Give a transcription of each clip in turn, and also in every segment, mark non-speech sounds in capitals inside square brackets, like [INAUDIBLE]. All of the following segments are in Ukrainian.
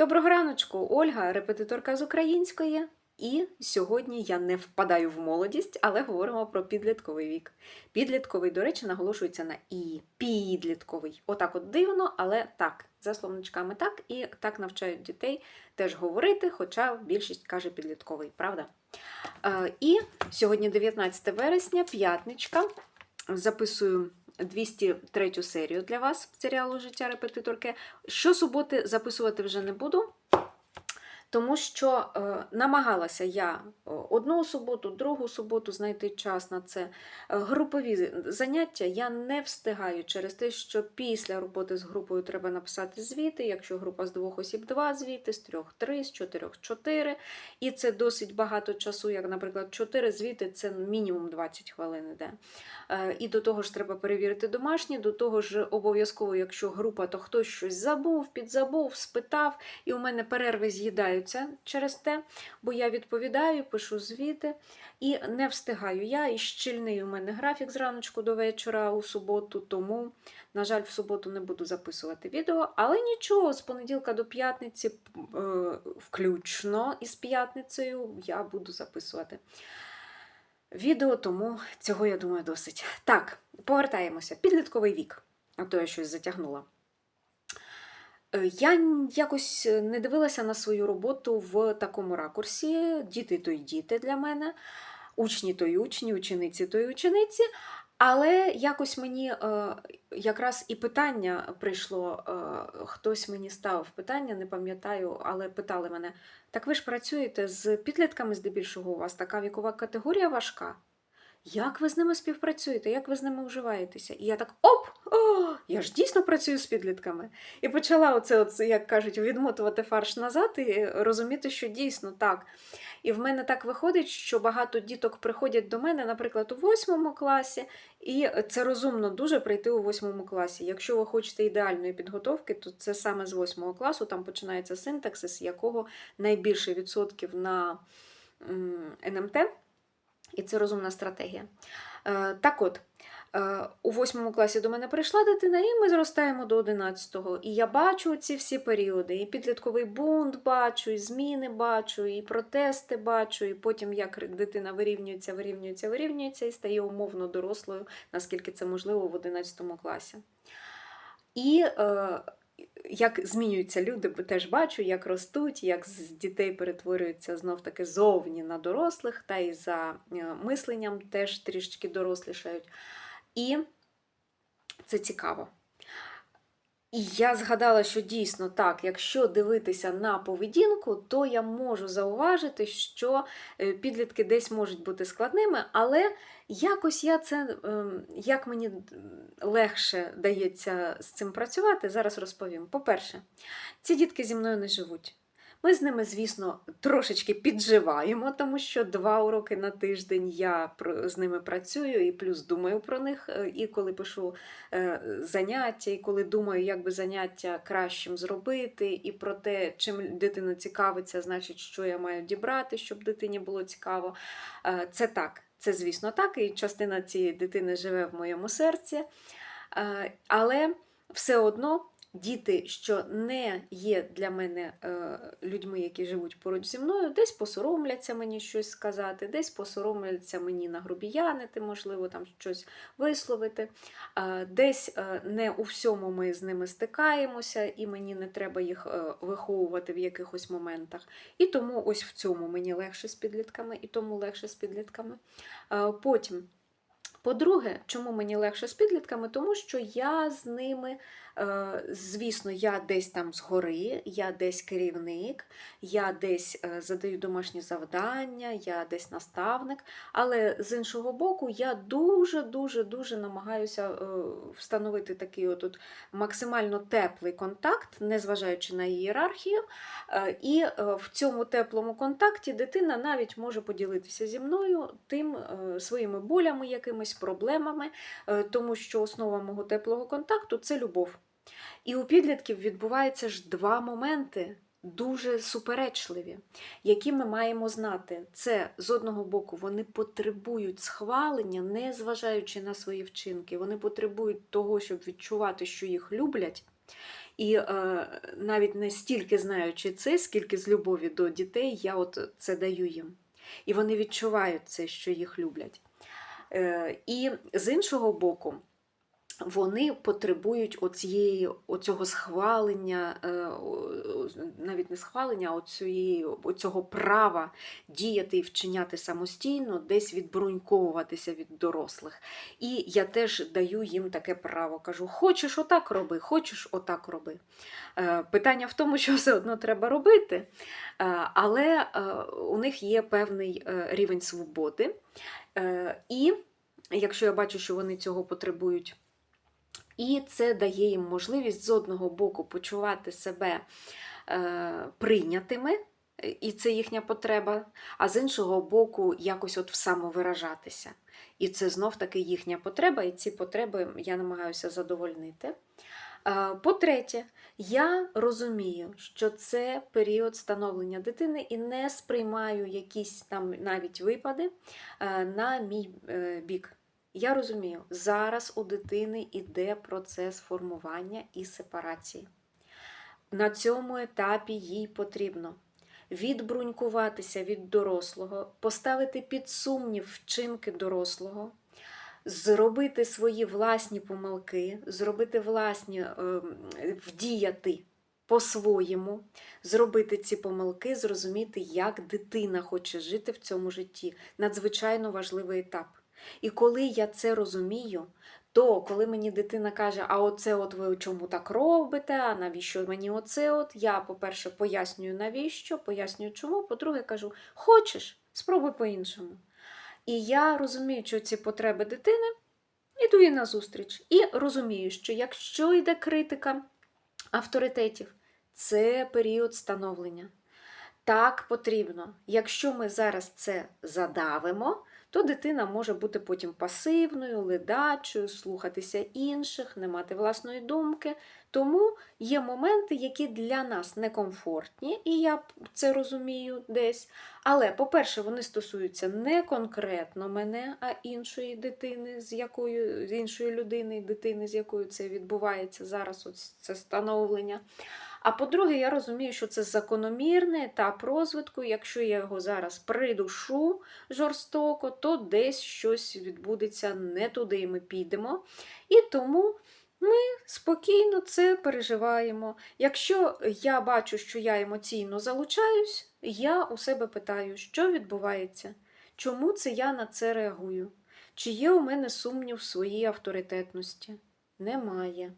Доброго раночку, Ольга, репетиторка з української. І сьогодні я не впадаю в молодість, але говоримо про підлітковий вік. Підлітковий, до речі, наголошується на і. Підлітковий. Отак от дивно, але так, за словничками так, і так навчають дітей теж говорити, хоча більшість каже підлітковий, правда? Е, і сьогодні 19 вересня, п'ятничка. Записую 203 серію для вас серіалу Життя репетиторки. Щосуботи записувати вже не буду. Тому що е, намагалася я одну суботу, другу суботу знайти час на це. Е, групові заняття я не встигаю через те, що після роботи з групою треба написати звіти. Якщо група з двох осіб, два звіти, з трьох три, з чотирьох чотири. І це досить багато часу, як, наприклад, чотири звіти це мінімум 20 хвилин іде. Е, І до того ж треба перевірити домашні, до того ж обов'язково, якщо група, то хтось щось забув, підзабув, спитав, і у мене перерви з'їдаються через те, бо я відповідаю, пишу звіти і не встигаю я. І щільний у мене графік з раночку до вечора у суботу, тому, на жаль, в суботу не буду записувати відео, але нічого, з понеділка до п'ятниці, е, включно із п'ятницею, я буду записувати. Відео, тому цього, я думаю, досить. Так, повертаємося. Підлітковий вік, а то я щось затягнула. Е, Я якось не дивилася на свою роботу в такому ракурсі. Діти то й діти для мене, учні то й учні, учениці то й учениці. Але якось мені е, якраз і питання прийшло, е, хтось мені ставив питання, не пам'ятаю, але питали мене: так ви ж працюєте з підлітками здебільшого, у вас така вікова категорія важка? Як ви з ними співпрацюєте? Як ви з ними вживаєтеся? І я так оп! О, я ж дійсно працюю з підлітками. І почала оце, оце, як кажуть, відмотувати фарш назад і розуміти, що дійсно так. І в мене так виходить, що багато діток приходять до мене, наприклад, у восьмому класі, і це розумно дуже прийти у восьмому класі. Якщо ви хочете ідеальної підготовки, то це саме з восьмого класу, там починається синтаксис, якого найбільше відсотків на НМТ. І це розумна стратегія. Е, так от, е, у восьмому класі до мене прийшла дитина, і ми зростаємо до 11-го. І я бачу ці всі періоди. І підлітковий бунт бачу, і зміни бачу, і протести бачу, і потім як дитина вирівнюється, вирівнюється, вирівнюється і стає умовно дорослою, наскільки це можливо в 11 класі. І е, як змінюються люди, теж бачу, як ростуть, як з дітей перетворюються знов таки зовні на дорослих, та й за е, мисленням теж трішечки дорослішають. І це цікаво. І я згадала, що дійсно так, якщо дивитися на поведінку, то я можу зауважити, що е, підлітки десь можуть бути складними, але якось я це, ем, як мені легше дається з цим працювати, зараз розповім. По-перше, ці дітки зі мною не живуть. Ми з ними, звісно, трошечки підживаємо, тому що два уроки на тиждень я з ними працюю і плюс думаю про них. е, І коли пишу е, заняття, і коли думаю, як би заняття кращим зробити, і про те, чим дитина цікавиться, значить, що я маю дібрати, щоб дитині було цікаво. Е, Це так, це звісно так, і частина цієї дитини живе в моєму серці. Але все одно діти, що не є для мене е, людьми, які живуть поруч зі мною, десь посоромляться мені щось сказати, десь посоромляться мені нагрубіянити, можливо, там щось висловити. Десь е, не у всьому ми з ними стикаємося, і мені не треба їх е, виховувати в якихось моментах. І тому ось в цьому мені легше з підлітками, і тому легше з підлітками. Потім. По-друге, чому мені легше з підлітками? Тому що я з ними, е, звісно, я десь там згори, я десь керівник, я десь е, задаю домашні завдання, я десь наставник. Але з іншого боку, я дуже-дуже дуже намагаюся е, встановити такий от, от максимально теплий контакт, незважаючи на ієрархію. І в цьому теплому контакті дитина навіть може поділитися зі мною тим своїми болями, якимись проблемами, е, тому що основа мого теплого контакту це любов. І у підлітків відбувається ж два моменти. Дуже суперечливі, які ми маємо знати. Це з одного боку вони потребують схвалення, не зважаючи на свої вчинки. Вони потребують того, щоб відчувати, що їх люблять. І е, навіть не стільки знаючи це, скільки з любові до дітей, я от це даю їм. І вони відчувають це, що їх люблять. Е, і з іншого боку, вони потребують оцієї, оцього схвалення, е, навіть не схвалення, а оцієї, оцього права діяти і вчиняти самостійно, десь відбруньковуватися від дорослих. І я теж даю їм таке право. Кажу: хочеш отак роби, хочеш отак роби. Е, Питання в тому, що все одно треба робити, е, але у них є певний рівень свободи. І якщо я бачу, що вони цього потребують, і це дає їм можливість з одного боку почувати себе е, прийнятими, і це їхня потреба, а з іншого боку, якось от самовиражатися. І це знов таки їхня потреба, і ці потреби я намагаюся задовольнити. Е, По-третє, я розумію, що це період становлення дитини і не сприймаю якісь там навіть випади е, на мій бік. Я розумію, зараз у дитини йде процес формування і сепарації. На цьому етапі їй потрібно відбрунькуватися від дорослого, поставити під сумнів вчинки дорослого, зробити свої власні помилки, зробити власні ем, вдіяти по-своєму, зробити ці помилки, зрозуміти, як дитина хоче жити в цьому житті. Надзвичайно важливий етап. І коли я це розумію, то коли мені дитина каже, а оце от ви чому так робите, а навіщо мені оце от, я, по-перше, пояснюю навіщо, пояснюю чому, по-друге, кажу, хочеш, спробуй по-іншому. І я розумію, що ці потреби дитини, іду їй назустріч. І розумію, що якщо йде критика авторитетів, це період становлення. Так потрібно. Якщо ми зараз це задавимо, то дитина може бути потім пасивною, ледачою, слухатися інших, не мати власної думки. Тому є моменти, які для нас некомфортні, і я це розумію десь. Але, по-перше, вони стосуються не конкретно мене, а іншої дитини, з якою з іншої людини, дитини, з якою це відбувається зараз, ось це становлення. А по-друге, я розумію, що це закономірний етап розвитку. Якщо я його зараз придушу жорстоко, то десь щось відбудеться не туди, і ми підемо. І тому ми спокійно це переживаємо. Якщо я бачу, що я емоційно залучаюсь, я у себе питаю, що відбувається, чому це я на це реагую? Чи є у мене сумнів в своїй авторитетності? Немає.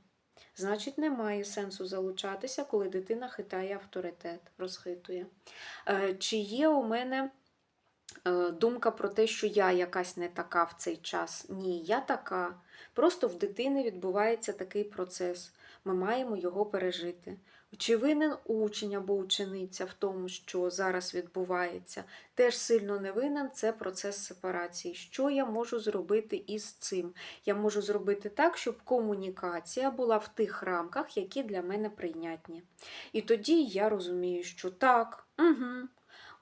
Значить, немає сенсу залучатися, коли дитина хитає авторитет, розхитує. Е, Чи є у мене е, думка про те, що я якась не така в цей час? Ні, я така. Просто в дитини відбувається такий процес. Ми маємо його пережити. Чи винен учень або учениця в тому, що зараз відбувається, теж сильно не винен це процес сепарації. Що я можу зробити із цим? Я можу зробити так, щоб комунікація була в тих рамках, які для мене прийнятні. І тоді я розумію, що так, угу,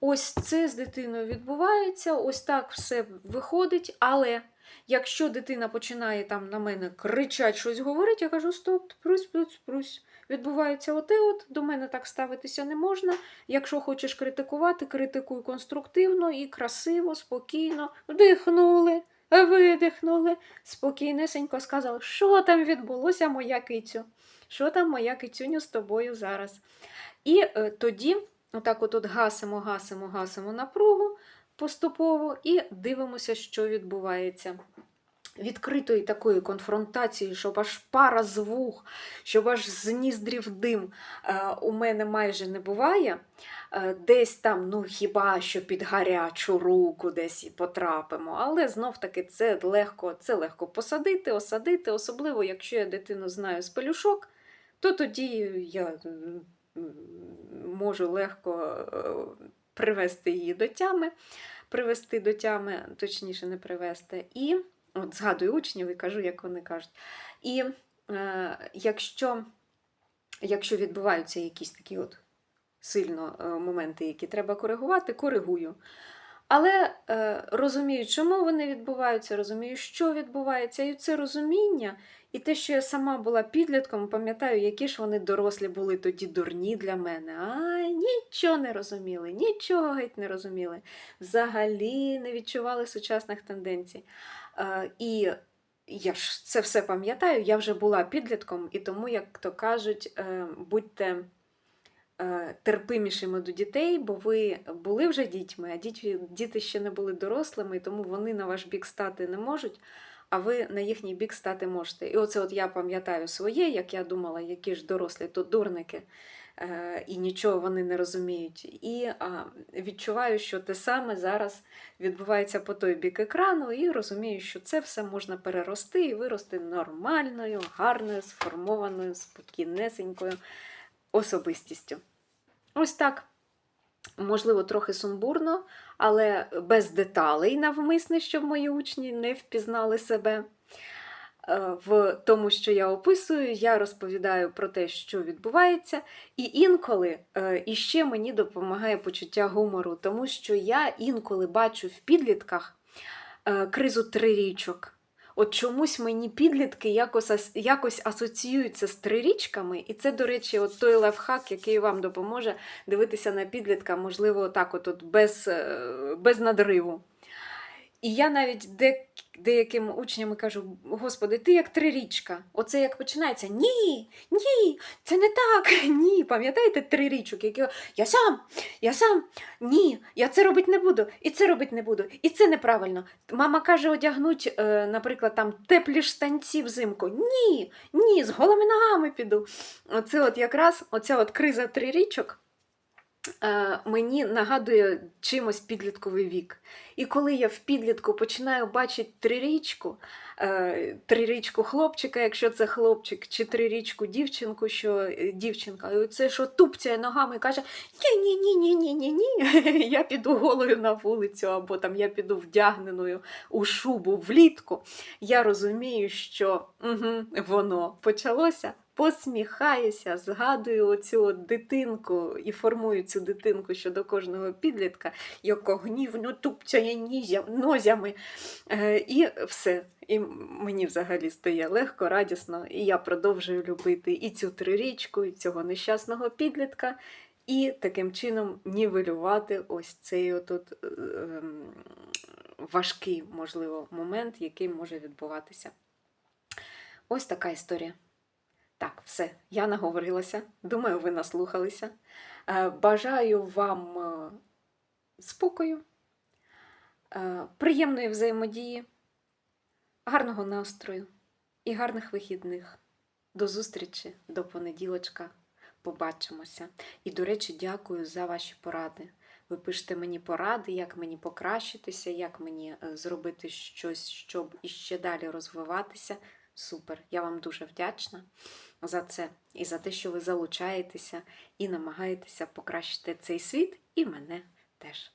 ось це з дитиною відбувається, ось так все виходить, але. Якщо дитина починає там на мене кричать щось говорити, я кажу: стоп, прусь, прусь, прусь. Відбувається оте, от до мене так ставитися не можна. Якщо хочеш критикувати, критикуй конструктивно і красиво, спокійно. Вдихнули, видихнули, спокійнесенько сказали, що там відбулося, моя кицю, що там моя кицюню з тобою зараз. І е, тоді, отак от, от гасимо, гасимо, гасимо напругу поступово і дивимося, що відбувається. Відкритої такої конфронтації, щоб аж пара з вух, щоб аж з ніздрів дим е, у мене майже не буває. Е, десь там, ну хіба що під гарячу руку десь і потрапимо. Але знов-таки це легко, це легко посадити, осадити, особливо, якщо я дитину знаю з пелюшок, то тоді я можу легко е, привести її до тями, привести до тями, точніше, не привести. І от згадую учнів і кажу, як вони кажуть. І е, якщо, якщо відбуваються якісь такі от сильно е, моменти, які треба коригувати, коригую. Але е, розумію, чому вони відбуваються, розумію, що відбувається, і це розуміння, і те, що я сама була підлітком, пам'ятаю, які ж вони дорослі були тоді дурні для мене. А нічого не розуміли, нічого геть не розуміли. Взагалі не відчували сучасних тенденцій. Е, і я ж це все пам'ятаю, я вже була підлітком, і тому, як то кажуть, е, будьте терпимішими до дітей, бо ви були вже дітьми, а діти, ще не були дорослими, тому вони на ваш бік стати не можуть, а ви на їхній бік стати можете. І оце от я пам'ятаю своє, як я думала, які ж дорослі то дурники. е, І нічого вони не розуміють. І відчуваю, що те саме зараз відбувається по той бік екрану, і розумію, що це все можна перерости і вирости нормальною, гарною, сформованою, спокійнесенькою особистістю. Ось так. Можливо, трохи сумбурно, але без деталей навмисне, щоб мої учні не впізнали себе. Е, В тому, що я описую, я розповідаю про те, що відбувається, і інколи е, іще мені допомагає почуття гумору, тому що я інколи бачу в підлітках е, кризу трирічок. От чомусь мені підлітки якось, якось асоціюються з трирічками, і це, до речі, от той лайфхак, який вам допоможе дивитися на підлітка, можливо, так, от, от без, е, без надриву. І я навіть де, деяким учням кажу: Господи, ти як трирічка. Оце як починається. Ні, ні, це не так. [LAUGHS] Ні. Пам'ятаєте трирічок, які я сам, я сам, ні, я це робити не буду, і це робити не буду, і це неправильно. Мама каже, одягнуть, е, наприклад, там теплі штанці взимку. Ні, ні, з голими ногами піду. Оце от якраз оця от криза трирічок. Е, Мені нагадує чимось підлітковий вік. І коли я в підлітку починаю бачити трирічку, е, трирічку хлопчика, якщо це хлопчик, чи трирічку дівчинку, що е, дівчинка, і це що тупцяє ногами і каже: ні, ні, ні, ні, ні, ні, ні, я піду голою на вулицю, або там я піду вдягненою у шубу влітку. Я розумію, що угу, воно почалося. Посміхаюся, згадую оцю дитинку і формую цю дитинку щодо кожного підлітка, яка гнівно тупцяє нозями. Е, і все. І мені взагалі стає легко, радісно, і я продовжую любити і цю трирічку, і цього нещасного підлітка, і таким чином нівелювати ось цей отут, е, ем, важкий, можливо, момент, який може відбуватися. Ось така історія. Так, все, я наговорилася. Думаю, ви наслухалися. Е, Бажаю вам е, спокою, е, приємної взаємодії, гарного настрою і гарних вихідних. До зустрічі, до понеділочка. Побачимося. І, до речі, дякую за ваші поради. Ви пишете мені поради, як мені покращитися, як мені зробити щось, щоб іще далі розвиватися. Супер! Я вам дуже вдячна за це і за те, що ви залучаєтеся і намагаєтеся покращити цей світ і мене теж.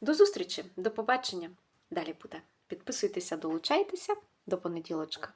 До зустрічі, до побачення. Далі буде. Підписуйтеся, долучайтеся до понеділочка.